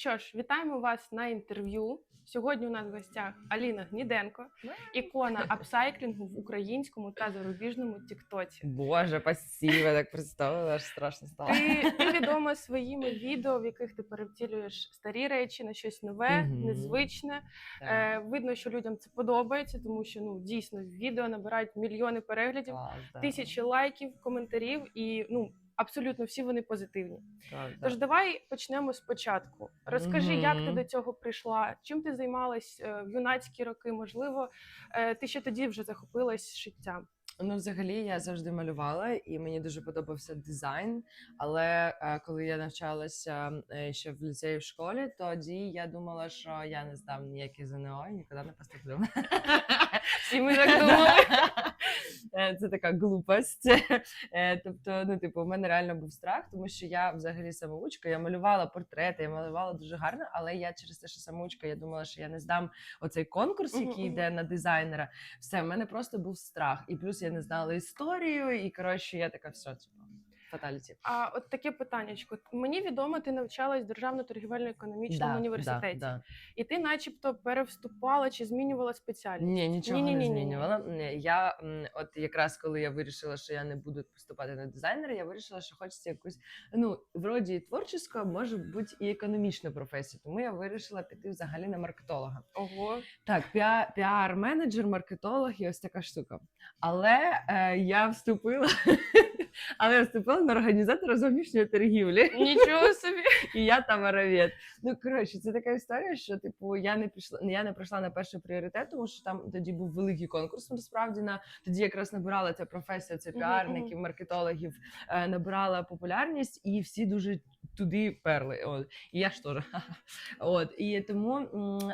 Що ж, вітаємо вас на інтерв'ю. Сьогодні у нас в гостях Аліна Гніденко, ікона апсайклінгу в українському та зарубіжному Тіктоці. Боже, спасибо, так представила, аж страшно стало. Ти, ти відома своїми відео, в яких ти перевтілюєш старі речі на щось нове, Мгм. незвичне. Е, видно, що людям це подобається, тому що ну дійсно відео набирають мільйони переглядів, клас, тисячі лайків, коментарів, і ну абсолютно всі вони позитивні. Так, Тож так. давай почнемо спочатку. Розкажи, як ти до цього прийшла, чим ти займалась е, в юнацькі роки? Можливо, е, ти ще тоді вже захопилась шиттям. Ну, взагалі, я завжди малювала, і мені дуже подобався дизайн. Але е, коли я навчалася ще в ліцеї в школі, тоді я думала, що я не здам ніякі ЗНО і нікуди не поступлю. Всі ми так думали. Е, Це така глупость. Е, Тобто, ну, типу, у мене реально був страх, тому що я взагалі самоучка, я малювала портрети, я малювала дуже гарно, але я через те, що самоучка, я думала, що я не здам оцей конкурс, який йде на дизайнера. Все, в мене просто був страх. І плюс я не знала історію, і коротше, я така все, типу, фаталіті. А от таке питаннячко. Мені відомо, ти навчалась в державно торгівельно-економічному університеті, Да, і ти, начебто, перевступала чи змінювала спеціальність. Ні, нічого Ні-ні-ні-ні. не змінювала. Ні, я от якраз коли я вирішила, що я не буду поступати на дизайнера, я вирішила, що хочеться якусь ну вроді і а може бути і економічну професію. Тому я вирішила піти взагалі на маркетолога. Ого, Так, піа- піар-менеджер, маркетолог і ось така штука. Але е, я вступила. Але я вступила на організатора зовнішньої торгівлі. нічого собі. і я там аравіт. Ну коротше, це така історія, що типу я не пішла, я не прийшла на перший пріоритет, тому що там тоді був великий конкурс. Насправді на тоді якраз набирала ця професія, це піарників, маркетологів, е, набирала популярність, і всі дуже туди перли. От і я ж теж. От і тому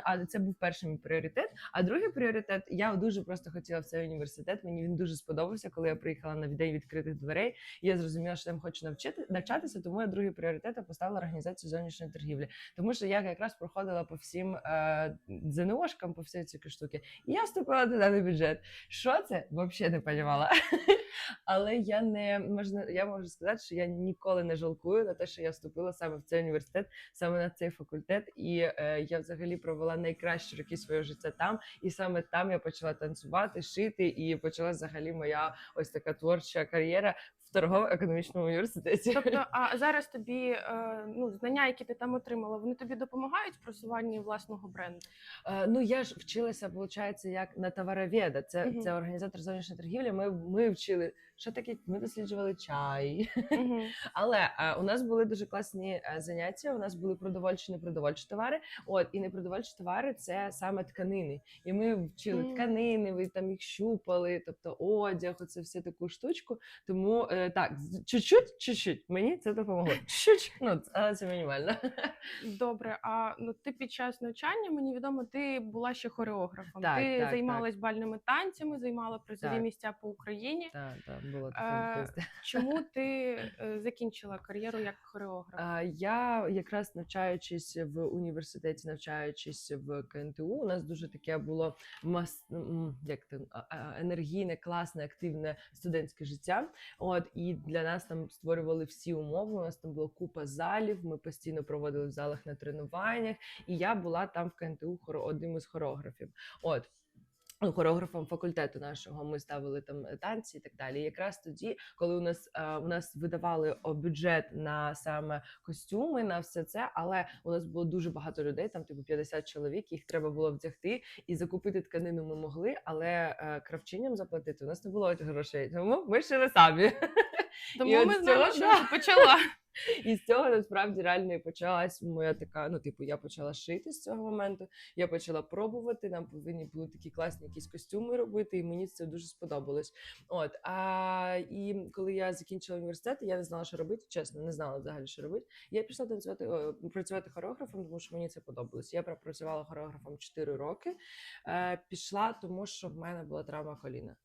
а це був перший мій пріоритет. А другий пріоритет, я дуже просто хотіла в цей університет. Мені він дуже сподобався, коли я приїхала на день відкритих дверей. Я зрозуміла, що я хочу навчити навчатися, тому я другий пріоритет поставила організацію зовнішньої торгівлі. Тому що я якраз проходила по всім е, ЗНОшкам, по всій ці штуки, і я вступила туди на бюджет. Що це? Взагалі не розуміла. Але я не можна, я можу сказати, що я ніколи не жалкую на те, що я вступила саме в цей університет, саме на цей факультет. І е, я взагалі провела найкращі роки свого життя там. І саме там я почала танцювати, шити, і почалась взагалі моя ось така творча кар'єра в торгово-економічному університеті. Тобто, а зараз тобі е, ну, знання, які ти там отримала, вони тобі допомагають в просуванні власного бренду? Е, Ну я ж вчилася, виходить, як на товароведа. Це, Мгм. це організатор зовнішньої торгівлі. Ми, ми вчили, що таке. Ми досліджували чай. Мгм. Але е, у нас були дуже класні е, заняття. У нас були продовольчі, непродовольчі товари. От і непродовольчі товари це саме тканини. І ми вчили Мгм. тканини, ви там їх щупали, тобто одяг, оце все таку штучку. Тому е, так, чуть-чуть, чуть-чуть мені це допомогло. Чуть, ну але це мінімально. Добре, а ну ти під час навчання мені відомо, ти була ще хореографом. Так, ти так, займалась бальними танцями, займала призові Так. місця по Україні. Так, так, було Е, таке. Чому ти е, закінчила кар'єру як хореограф? Я якраз навчаючись в університеті, навчаючись в КНТУ, у нас дуже таке було мас... як а, енергійне, класне, активне студентське життя. От і для нас там створювали всі умови. У нас там була купа залів. Ми постійно проводили в залах на тренуваннях, і я була там в КНТУ одним із хореографів. От. Ну, Хореографом факультету нашого ми ставили там е, танці і так далі. Якраз тоді, коли у нас е, у нас видавали бюджет на саме костюми, на все це, але у нас було дуже багато людей, там типу 50 чоловік, їх треба було вдягти і закупити тканину. Ми могли, але е, кравчиням заплатити у нас не було грошей. Тому ми шили самі. Тому от ми з цього, що да. почала. І з цього насправді реально і почалась моя така. Ну, типу, я почала шити з цього моменту. Я почала пробувати. Нам повинні були такі класні якісь костюми робити, і мені це дуже сподобалось. От а і коли я закінчила університет, я не знала, що робити. Чесно, не знала взагалі, що робити. Я пішла танцювати працювати хореографом, тому що мені це подобалось. Я пропрацювала хореографом 4 роки. Е, пішла, тому що в мене була травма коліна.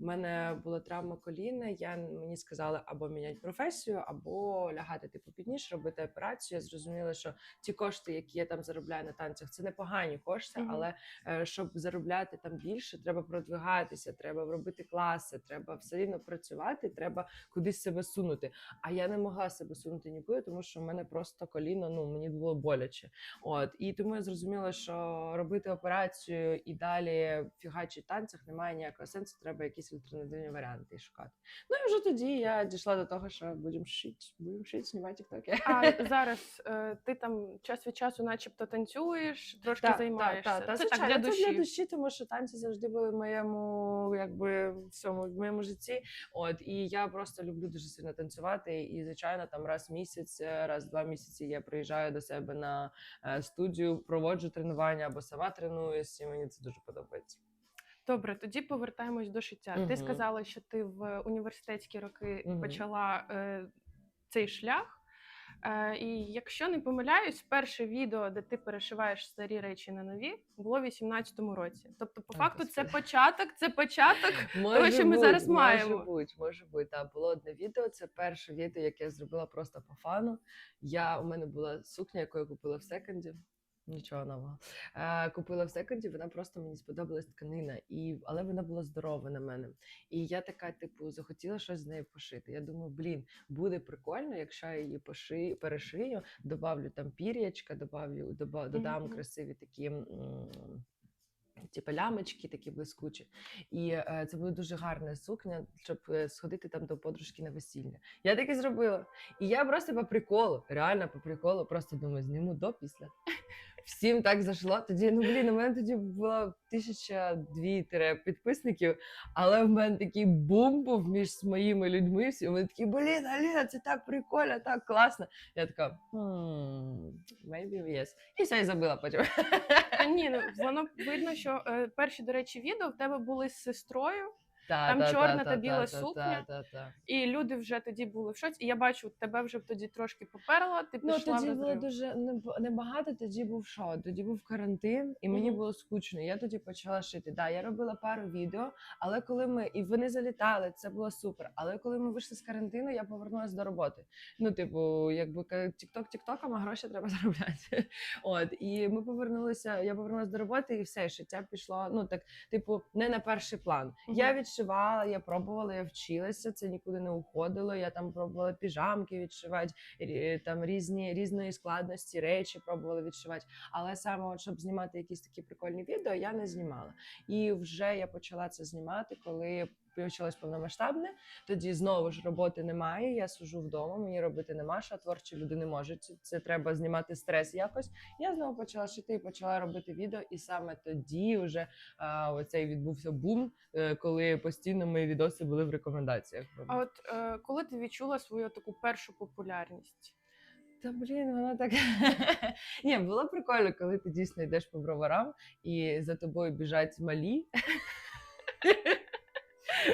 У мене була травма коліна. Я мені сказали. Казали або міняти професію, або лягати типу під ніж, робити операцію. Я зрозуміла, що ті кошти, які я там заробляю на танцях, це непогані кошти, Мгм. але е, щоб заробляти там більше, треба продвигатися, треба робити класи, треба все рівно працювати, треба кудись себе сунути. А я не могла себе сунути нікуди, тому що в мене просто коліно, ну мені було боляче. От і тому я зрозуміла, що робити операцію і далі фігачити танцях немає ніякого сенсу. Треба якісь альтернативні варіанти шукати. Ну і вже тоді я дійшла до того, що будемо шити, будемо шити, знімати тіктоки. А зараз е, ти там час від часу, начебто, танцюєш, трошки займаєшся. Та, та, це так звичайно, для це для душі. душі, тому що танці завжди були в моєму, якби всьому в моєму житті. От і я просто люблю дуже сильно танцювати. І звичайно, там раз в місяць, е, раз в два місяці я приїжджаю до себе на е, студію, проводжу тренування або сама тренуюсь, і мені це дуже подобається. Добре, тоді повертаємось до шиття. Ти сказала, що ти в університетські роки Мгм. почала е, цей шлях. Е, і якщо не помиляюсь, перше відео, де ти перешиваєш старі речі на нові, було в 18-му році. Тобто, по Ой, факту, це початок, це початок. Може що ми зараз маємо. Може бути, може бути. Та було одне відео. Це перше відео, яке я зробила просто по фану. Я у мене була сукня, яку я купила в секонді. Нічого нового. Е, купила в секонді, вона просто мені сподобалась тканина, і але вона була здорова на мене. І я така, типу, захотіла щось з нею пошити. Я думаю, блін, буде прикольно, якщо я її пошию, перешию, добавлю там пір'ячка, добавлю, доба, додам Мгм. красиві такі. м, Типу лямочки такі блискучі, і е, це буде дуже гарна сукня, щоб е, сходити там до подружки на весілля. Я так і зробила. І я просто по приколу, реально по приколу, просто думаю, зніму до після. Всім так зайшло. Тоді, ну блін, у мене тоді було тисяча дві тире підписників, але в мене такий бум був між моїми людьми. Всі вони такі, блін, Аліна, це так прикольно, так класно. Я така, «Hmm, maybe yes. І все, і забила потім. Ні, ну воно видно, що е, перші, до речі, відео в тебе були з сестрою, Та, Там та, чорна та, та біла та, сукня. Та, та, та. і люди вже тоді були в шоці. І я бачу, тебе вже тоді трошки поперло, ти Ну пішла тоді в було дуже небагато. Тоді був що? Тоді був карантин, і мені Мгм. було скучно. Я тоді почала шити. Да, я робила пару відео, але коли ми і вони залітали, це було супер. Але коли ми вийшли з карантину, я повернулася до роботи. Ну, типу, якби тікток тіктоком, а гроші треба заробляти. От і ми повернулися. Я повернулася до роботи, і все шиття пішло. Ну так, типу, не на перший план. Я Мгм. Відшивала, я пробувала, я вчилася. Це нікуди не уходило. Я там пробувала піжамки відшивати, там різні різної складності речі пробувала відшивати. Але саме, от, щоб знімати якісь такі прикольні відео, я не знімала. І вже я почала це знімати, коли почалось повномасштабне. Тоді знову ж роботи немає. Я сижу вдома, мені робити нема, що творчі люди не можуть. Це- Це треба знімати стрес якось. Я знову почала шити і почала робити відео. І саме тоді вже а, оцей відбувся бум, е, коли постійно мої відоси були в рекомендаціях. А от е, коли ти відчула свою таку першу популярність? Та блін, вона так. Ні, було прикольно, коли ти дійсно йдеш по броварам і за тобою біжать малі.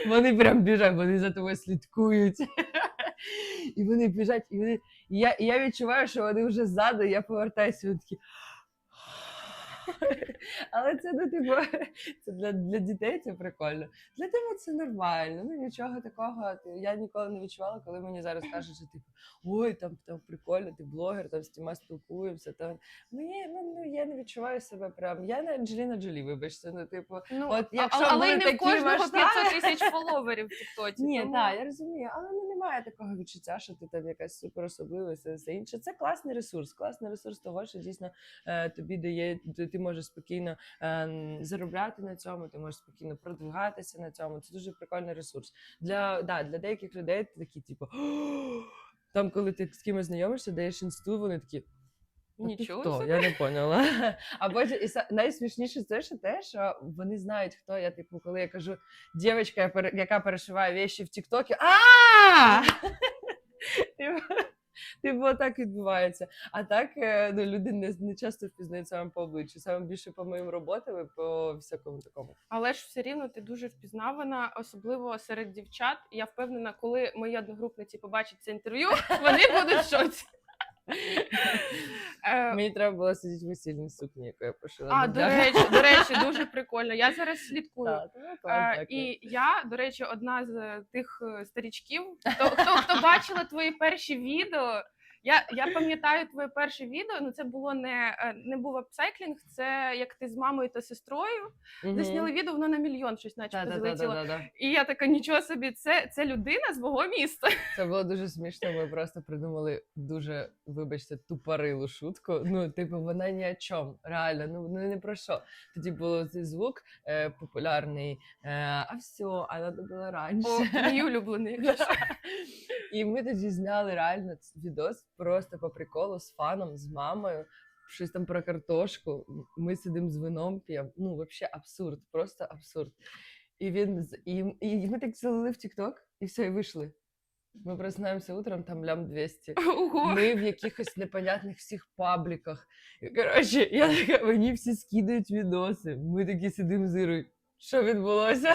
Вони прям біжать, вони за тобою слідкують. І вони біжать, і вони. І я, і я відчуваю, що вони вже ззаду, я повертаюся, вони такі. Але це ну, типу, це для, для дітей це прикольно. Для тебе це нормально. Ну нічого такого. Я ніколи не відчувала, коли мені зараз кажуть, що типу, ой, там, там прикольно, ти блогер, там з тіма спілкуємося. Там мені ну, ну я не відчуваю себе прям. Я не Анджеліна Джолі, вибачте. Ну, типу, Ну, От якщо але були не в такі кожного масштаби- 500 тисяч фоловерів в Тіктоці. ні, тому... так, я розумію, але ну немає такого відчуття, що ти там якась супер особливість, і все інше. Це класний ресурс, класний ресурс того, що дійсно е, тобі дає, ти, можеш спокійно е, заробляти на цьому, ти можеш спокійно продвигатися на цьому. Це дуже прикольний ресурс. Для, да, для деяких людей ти такі, типу, там, коли ти з кимось знайомишся, даєш інсту, вони такі. Нічого хто? Я не поняла. А потім і найсмішніше це ще те, що вони знають, хто я. Типу, коли я кажу, дівчинка, яка перешиває вещі в Тіктокі, а Типу, так відбувається. А так е, ну, люди не, не часто впізнають саме по обличчю, саме більше по моїм роботам і по всякому такому. Але ж все рівно ти дуже впізнавана, особливо серед дівчат. Я впевнена, коли мої одногрупниці побачать це інтерв'ю, вони будуть в шоці. Е, Мені треба було сидіти в весільній сукні, яку я пошила. А, до речі, до речі, дуже прикольно. Я зараз слідкую. Так, ну, Е, дякую. і я, до речі, одна з е, тих старічків, хто, хто, хто бачила твої перші відео. Я, я пам'ятаю твоє перше відео. Ну це було не, е, не був апсайклінг, це як ти з мамою та сестрою. Де Мгм. зняли відео, воно на мільйон щось, начебто, залетіло. І я така, нічого собі, це, це людина з мого міста. Це було дуже смішно. Ми просто придумали дуже, вибачте, тупорилу шутку. Ну, типу, вона ні о чому. Реально, ну ну, не про що. Тоді був цей звук е, популярний. Е, а все, а надо було раніше. О, мій улюблений. І ми тоді зняли реально відос просто по приколу з фаном, з мамою. Щось там про картошку. Ми сидимо з вином п'ємо. Ну, взагалі абсурд, просто абсурд. І він і, і ми так залили в TikTok, і все, і вийшли. Ми просинаємося утром, там лям 200. Ого. Ми в якихось непонятних всіх пабліках. Коротше, я така, мені всі скидають відоси. Ми такі сидимо з Ірою. Що відбулося?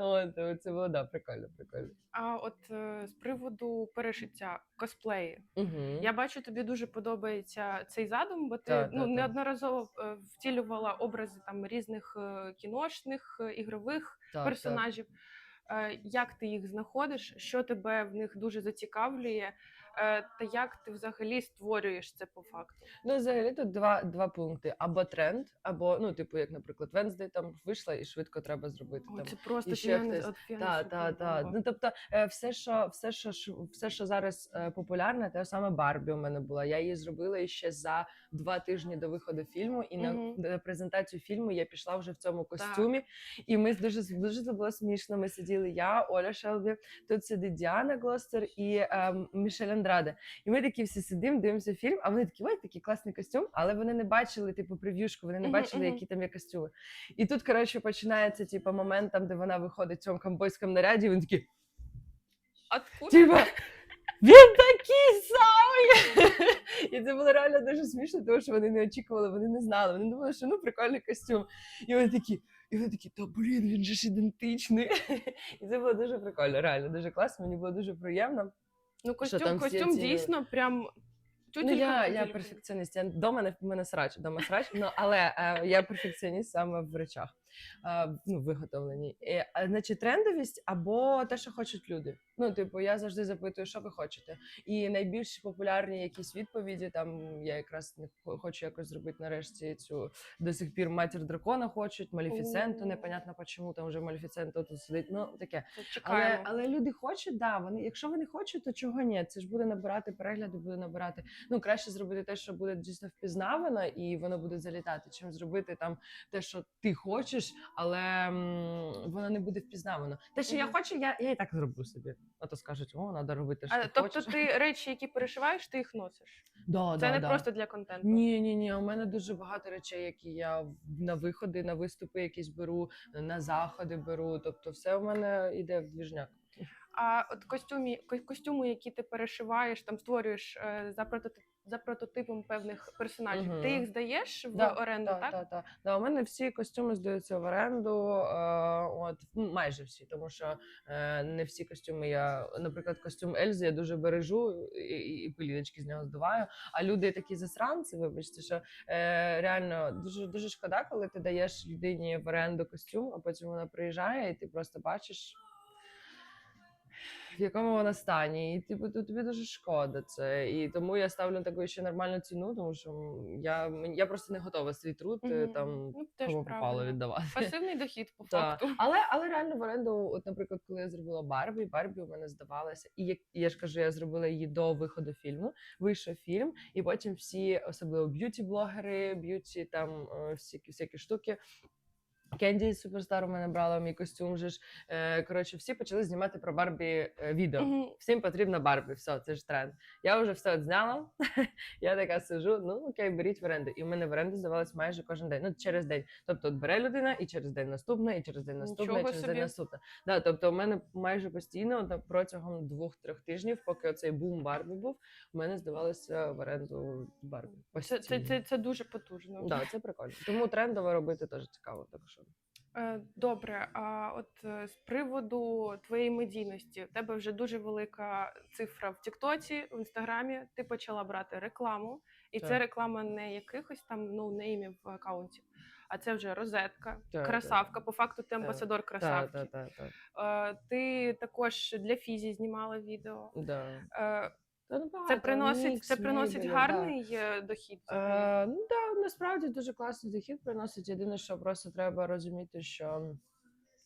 От, це було да, прикольно, прикольно. А от е, з приводу перешиття косплеї. Угу. Я бачу, тобі дуже подобається цей задум, бо ти Та, та, ну, та. неодноразово е, втілювала образи там різних е, кіношних, ігрових ігрових персонажів. Та. Як ти їх знаходиш? Що тебе в них дуже зацікавлює? Е, Та як ти взагалі створюєш це по факту? Ну, взагалі тут два, два пункти: або тренд, або, ну, типу, як, наприклад, Венздей там вийшла і швидко треба зробити. О, там. це просто ще хтось. Так, так, так. Ну тобто, е, все, що все, що все, що зараз е, популярне, те саме Барбі у мене була. Я її зробила ще за два тижні до виходу фільму, і на, на презентацію фільму я пішла вже в цьому костюмі. І ми дуже дуже це було смішно. Ми сиділи. Я, Оля Шелбі, тут сидить Діана Глостер і е, Мішель Андраде. І ми такі всі сидимо, дивимося фільм. А вони такі, ой, такий класний костюм, але вони не бачили типу прев'юшку, вони не бачили, які там є костюми. І тут, коротше, починається типу, момент, там, де вона виходить в цьому камбойському наряді, і він такий, Откуда? типа, він такий самий. І це було реально дуже смішно, тому що вони не очікували, вони не знали. Вони думали, що ну прикольний костюм. І вони такі, і вони такі, та блін, він же ж ідентичний. І це було дуже прикольно, реально дуже класно. Мені було дуже приємно. Ну, костюм, там всі костюм ці- дійсно прям. Ну, тютелька я, я перфекціоніст. Я дома не в мене срач, дома срач. Ну але е, я перфекціоніст саме в речах, ну, виготовленні. І, значить, трендовість або те, що хочуть люди. Ну, типу, я завжди запитую, що ви хочете. І найбільш популярні якісь відповіді. Там я якраз не хочу якось зробити нарешті цю до сих пір матір дракона хочуть, Малефісенту, О. непонятно чому там вже Малефісента тут сидить. Ну таке. Але, але люди хочуть, да, вони, якщо вони хочуть, то чого ні? Це ж буде набирати перегляди, буде набирати. Ну, краще зробити те, що буде дійсно впізнавано, і воно буде залітати, чим зробити там те, що ти хочеш, але м, воно не буде впізнавана. Те, що я хочу, я, я і так зроблю собі. А то скажуть, о, треба робити, що А, ти тобто хочеш. ти речі, які перешиваєш, ти їх носиш. Да, Це да, не да. просто для контенту. Ні, ні, ні. У мене дуже багато речей, які я на виходи, на виступи якісь беру, на заходи беру. Тобто, все у мене йде в двіжняк. А от костюмі, костюми, які ти перешиваєш, там створюєш е, за прототип за прототипом певних персонажів. Мгм. Ти їх здаєш в Да, оренду, Так, так? так, так. Да, у мене всі костюми здаються в оренду. Е, от ну, майже всі, тому що е, не всі костюми я, наприклад, костюм Ельзи я дуже бережу і, і, і пиліночки з нього здуваю. А люди такі засранці, вибачте, що е, реально дуже дуже шкода, коли ти даєш людині в оренду костюм, а потім вона приїжджає, і ти просто бачиш. В якому вона стані, і типу то тобі дуже шкода це. І тому я ставлю таку ще нормальну ціну, тому що я, я просто не готова свій труд Мгм. там ну, кому попало віддавати. Пасивний дохід по Так. факту. Але, але реально в оренду, от, наприклад, коли я зробила Барбі, Барбі у мене здавалася, і як я ж кажу, я зробила її до виходу фільму. Вийшов фільм, і потім всі, особливо б'юті-блогери, б'юті там е, всякі, всякі штуки. Кенді Суперстар у мене брала мій костюм. Же ж е, коротше, всі почали знімати про Барбі е, відео. Мгм. Всім потрібна Барбі, все, це ж тренд. Я вже все зняла. я така сижу, ну окей, беріть в оренду. І в мене в оренду здавалось майже кожен день. Ну, через день. Тобто, от бере людина, і через день наступна, і через день наступна, і Нічого через собі. день наступна. Да, тобто, у мене майже постійно от, протягом двох-трьох тижнів, поки оцей бум Барбі був, у мене здавалося в оренду Барбі. Це, це, Постійно. це, це дуже потужно. Да, це прикольно. Тому трендово робити теж цікаво. Так що Добре, а от е, з приводу твоєї медійності, в тебе вже дуже велика цифра в Тіктоці, в Інстаграмі. Ти почала брати рекламу, і це реклама не якихось там ноунеймів акаунтів, а це вже розетка, Так, красавка. По факту ти амбасадор Так, красавки. так, так, так. Е, Ти також для фізі знімала відео. Да. Ну, Це приносить, це приносить гарний е, дохід. Е, ну да, насправді дуже класний дохід приносить. Єдине, що просто треба розуміти, що.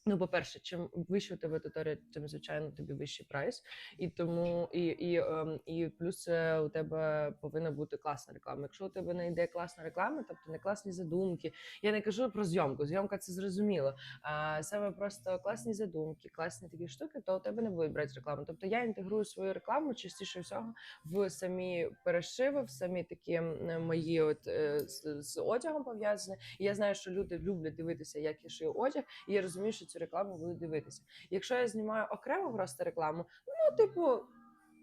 Ну, по-перше, чим вище у тебе аудиторія, тим звичайно тобі вищий прайс, і тому і, і, ем, і плюс е, у тебе повинна бути класна реклама. Якщо у тебе не йде класна реклама, тобто не класні задумки. Я не кажу про зйомку. Зйомка це зрозуміло. А саме просто класні задумки, класні такі штуки, то у тебе не будуть брати рекламу. Тобто я інтегрую свою рекламу частіше всього в самі перешиви, в самі такі мої от е, з, з одягом пов'язані. І я знаю, що люди люблять дивитися, як я шию одяг, і я розумію, що цю рекламу буду дивитися. Якщо я знімаю окремо просто рекламу, ну типу.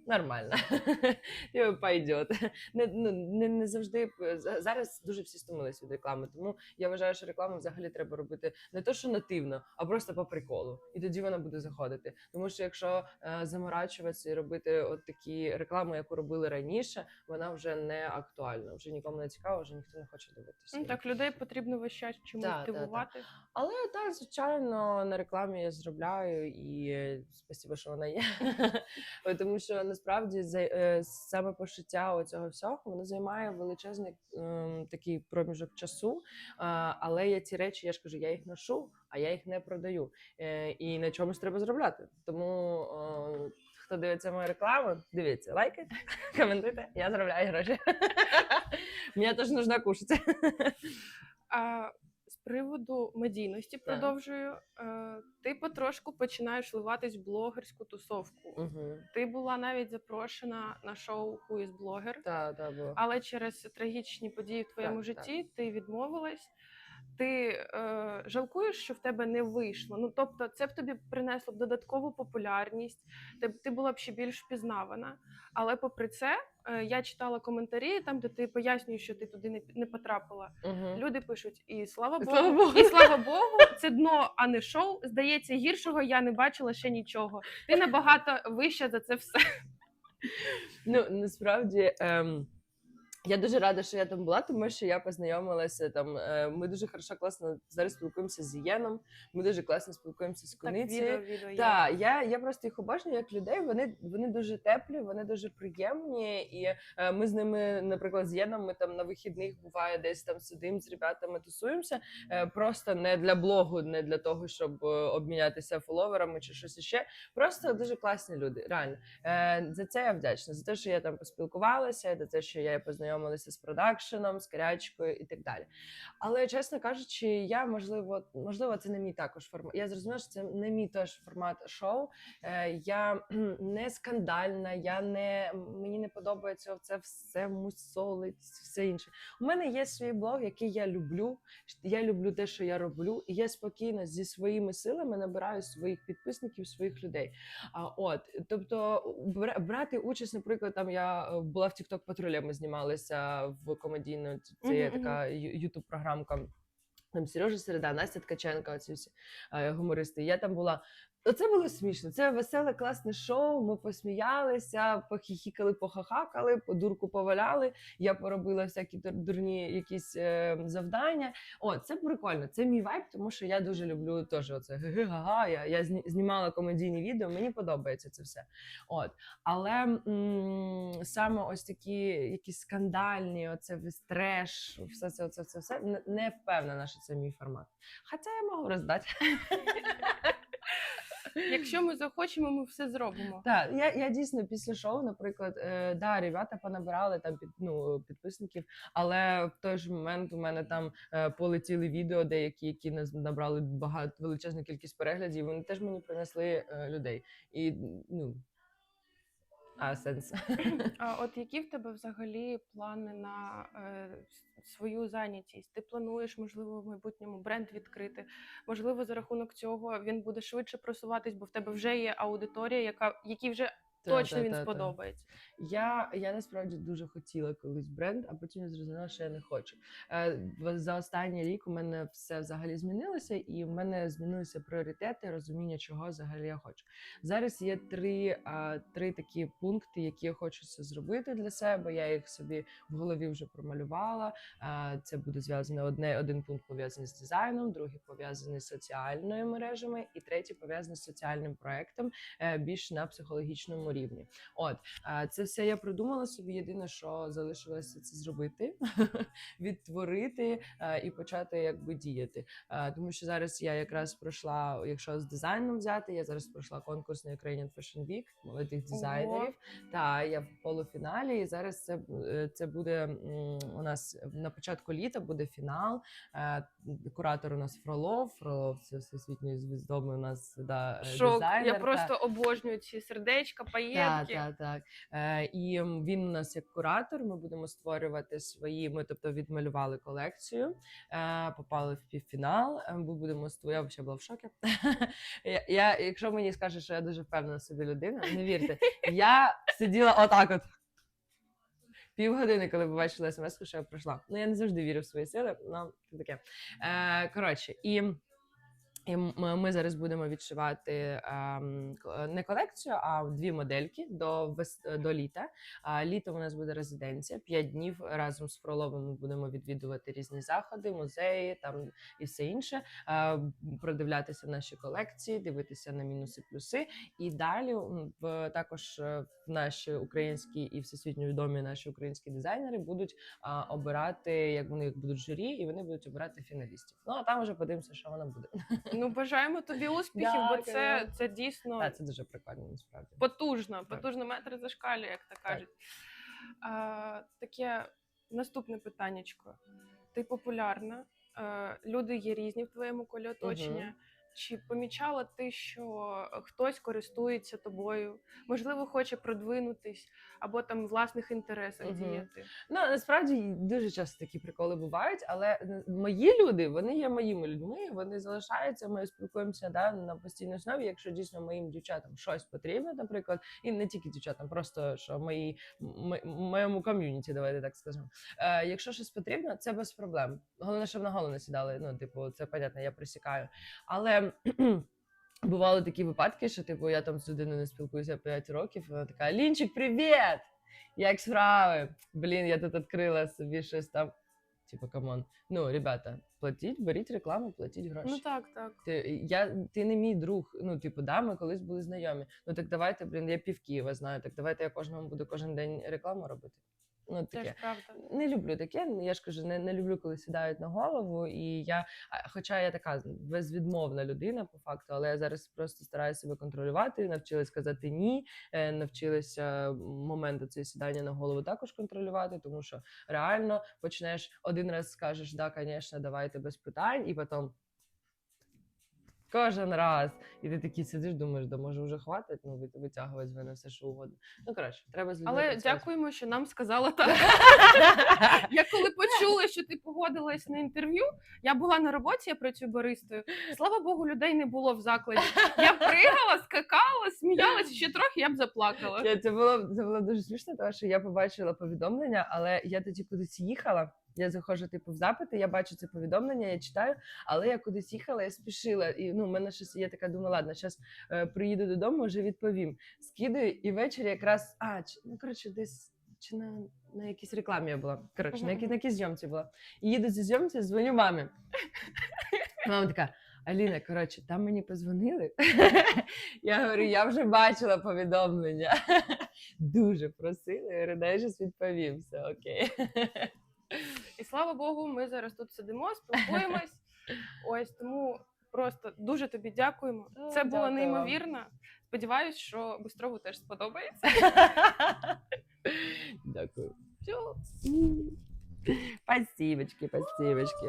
Нормально, Типу, пойдет. Не, ну, не, не завжди за- зараз дуже всі стомились від реклами. Тому я вважаю, що рекламу взагалі треба робити не то, що нативно, а просто по приколу. І тоді вона буде заходити. Тому що якщо е, заморачуватися і робити от такі реклами, яку робили раніше, вона вже не актуальна, вже нікому не цікаво, вже ніхто не хоче дивитися. Ну, так, людей потрібно весь час чомусь Да, да, да. Але так, звичайно, на рекламі я зробляю і спасибо, що вона є. Тому що насправді е, саме пошиття цього всього воно займає величезний ем, такий проміжок часу. А, але я ці речі, я ж кажу, я їх ношу, а я їх не продаю. Е, І на чомусь треба заробляти. Тому. е, Хто дивиться мою рекламу, дивіться, лайкайте, коментуйте, я заробляю гроші. Мені теж нужно кушати. Приводу медійності продовжую. Е, ти потрошку починаєш вливатись в блогерську тусовку. Угу. Ти була навіть запрошена на шоу Who is Так, так, було. але через трагічні події в твоєму Так, житті ти відмовилась. Ти е, жалкуєш, що в тебе не вийшло. Ну тобто, це б тобі принесло б додаткову популярність, ти, ти була б ще більш впізнавана. Але попри це, е, я читала коментарі, там де ти пояснюєш, що ти туди не, не потрапила. Угу. Люди пишуть, і слава Богу, Слава Богу. і слава Богу, це дно, а не шоу. Здається, гіршого я не бачила ще нічого. Ти набагато вища за це все. Ну насправді. Ем... Я дуже рада, що я там була, тому що я познайомилася там. е, Ми дуже хорошо, класно зараз спілкуємося з Єном. Ми дуже класно спілкуємося з Так, відео, відео є. Так, я, я просто їх обожнюю як людей. Вони, вони дуже теплі, вони дуже приємні. І е, ми з ними, наприклад, з Єном, ми там на вихідних буває десь там сидимо з ребятами, тусуємося. Е, просто не для блогу, не для того, щоб обмінятися фоловерами чи щось іще. Просто дуже класні люди. Реально е, за це я вдячна. За те, що я там поспілкувалася, за те, що я познайомилася з продакшеном, з карячкою і так далі. Але чесно кажучи, я можливо, можливо, це не мій також формат. Я зрозуміла, що це не мій теж формат шоу. Е, я не скандальна, я не мені не подобається це все мусолить, все інше. У мене є свій блог, який я люблю. Я люблю те, що я роблю, і я спокійно зі своїми силами набираю своїх підписників, своїх людей. А от тобто, брати участь, наприклад, там я е, була в TikTok патрулі, ми знімалися в комедійну. Це є така ютуб програмка. Там Сережа Середа, Настя Ткаченко, оці всі е, гумористи. Я там була. Це було смішно. Це веселе, класне шоу. Ми посміялися, похіхікали, похахакали, по дурку поваляли. Я поробила всякі дурні якісь е, завдання. О, це прикольно. Це мій вайб, тому що я дуже люблю теж оце ге-ге-га-га. Я, я знімала комедійні відео. Мені подобається це все. От, але м, саме ось такі якісь скандальні, оце треш, все це, оце, все, все не впевнена, що це мій формат. Хоча я можу роздати. Якщо ми захочемо, ми все зробимо. Так, я, я дійсно після шоу, наприклад, е, да, ребята понабирали там під, ну, підписників, але в той ж момент у мене там е, полетіли відео, деякі, які наз- набрали багато величезну кількість переглядів. Вони теж мені принесли е, людей. І ну а сенс. А от які в тебе взагалі плани на е, свою зайнятість? Ти плануєш, можливо, в майбутньому бренд відкрити? Можливо, за рахунок цього він буде швидше просуватись, бо в тебе вже є аудиторія, яка які вже точно він Та-та-та-та. сподобається. Я, я насправді дуже хотіла колись бренд, а потім я зрозуміла, що я не хочу. Е, за останній рік у мене все взагалі змінилося, і в мене змінилися пріоритети, розуміння, чого взагалі я хочу. Зараз є три, три такі пункти, які я хочу зробити для себе. Я їх собі в голові вже промалювала. А, Це буде зв'язане одне, один пункт пов'язаний з дизайном, другий пов'язаний з соціальними мережами, і третій пов'язаний з соціальним проектом е, більш на психологічному рівні. От це все я придумала собі. Єдине, що залишилося це зробити, відтворити і почати якби діяти. Тому що зараз я якраз пройшла, якщо з дизайном взяти, я зараз пройшла конкурс на Ukrainian Fashion Week молодих дизайнерів. Та я в полуфіналі, і зараз це, е, це буде у нас на початку літа буде фінал. Куратор у нас Фролов. Фролов це всесвітньої звіздоми у нас да, Шок. дизайнер. Я та. просто обожнюю ці сердечка, Так, паєтки. так, так. Е, і він у нас як куратор. Ми будемо створювати свої. Ми тобто відмалювали колекцію, е, попали в півфінал. е, Ми будемо створ- Я взагалі була в шокі. я, якщо мені скажуть, що я дуже впевнена собі людина, не вірте. Я сиділа отак от. Півгодини, коли побачила смс, що я пройшла. Ну, я не завжди вірю в свої сили, але таке. Е, коротше, і і ми зараз будемо відшивати ем, не колекцію, а дві модельки до до літа. А літом у нас буде резиденція. П'ять днів разом з Фроловим ми будемо відвідувати різні заходи, музеї там і все інше. е, Продивлятися наші колекції, дивитися на мінуси, плюси. І далі в також е, в наші українські і всесвітньо відомі наші українські дизайнери будуть обирати, як вони будуть журі, і вони будуть обирати фіналістів. Ну а там вже подивимося, що воно буде. Ну бажаємо тобі успіхів, бо це, це дійсно Та це дуже прикольно, насправді. потужно, потужно метр шкалі, як то кажуть. А, таке наступне питаннячко. Ти популярна, е, люди є різні в твоєму колі оточення. Чи помічала ти, що хтось користується тобою, можливо, хоче продвинутись або там власних інтересах Мгм. діяти? Ну насправді дуже часто такі приколи бувають, але е, мої люди вони є моїми людьми. Вони залишаються. Ми спілкуємося да, на постійній основі. Якщо дійсно моїм дівчатам щось потрібно, наприклад, і не тільки дівчатам, просто що мої моєму ком'юніті, давайте так скажемо. Е, якщо щось потрібно, це без проблем. Головне, щоб на голову не сідали. Ну, типу, це понятно, я присікаю. Але бували такі випадки, що типу я там з людиною не спілкуюся 5 років. і Вона така: Алінчик, привіт! Як справи? Блін, я тут відкрила собі щось там. Типу, камон. Ну, ребята, платіть, беріть рекламу, платіть гроші. Ну так, так. Ти, я, ти не мій друг. Ну, типу, да, ми колись були знайомі. Ну так давайте, блін, я пів Києва знаю. Так давайте я кожному буду кожен день рекламу робити. Ну, Це ж правда. Не люблю таке. Я ж кажу, не, не люблю, коли сідають на голову. І я, хоча я така безвідмовна людина по факту, але я зараз просто стараюся себе контролювати, навчилась казати ні, е, навчилася моменти цього сідання на голову також контролювати, тому що реально почнеш один раз скажеш, да, звісно, давайте без питань, і потім. Кожен раз. І ти такий сидиш, думаєш, да може вже хватить, ну ви- витягувати з мене все, що угодно. Ну, коротше, треба з людьми Але працювати. дякуємо, що нам сказала так. Я коли почула, що ти погодилась на інтерв'ю, я була на роботі, я працюю баристою. Слава Богу, людей не було в закладі. Я пригала, скакала, сміялась ще трохи, я б заплакала. Це було це було дуже смішно, тому що я побачила повідомлення, але я тоді кудись їхала. Я заходжу типу в запити, я бачу це повідомлення, я читаю, але я кудись їхала, я спішила. І ну, в мене щось я така думаю, ладно, зараз е, приїду додому, вже відповім. Скидаю, і ввечері якраз а чи, ну коротше, десь чи на, на якійсь рекламі я була. Коротше, на якій на якійсь зйомці була. І їду зі зйомці, дзвоню мамі. Мама така. Аліна, коротше, там мені позвонили. Я говорю, я вже бачила повідомлення. Дуже просили, я щось відповім. Все окей. Слава Богу, ми зараз тут сидимо, спілкуємось. Ось тому просто дуже тобі дякуємо. Це було дякую неймовірно. Сподіваюсь, що Бустрову теж сподобається. Дякую. Все. Спасибочки, спасибочки.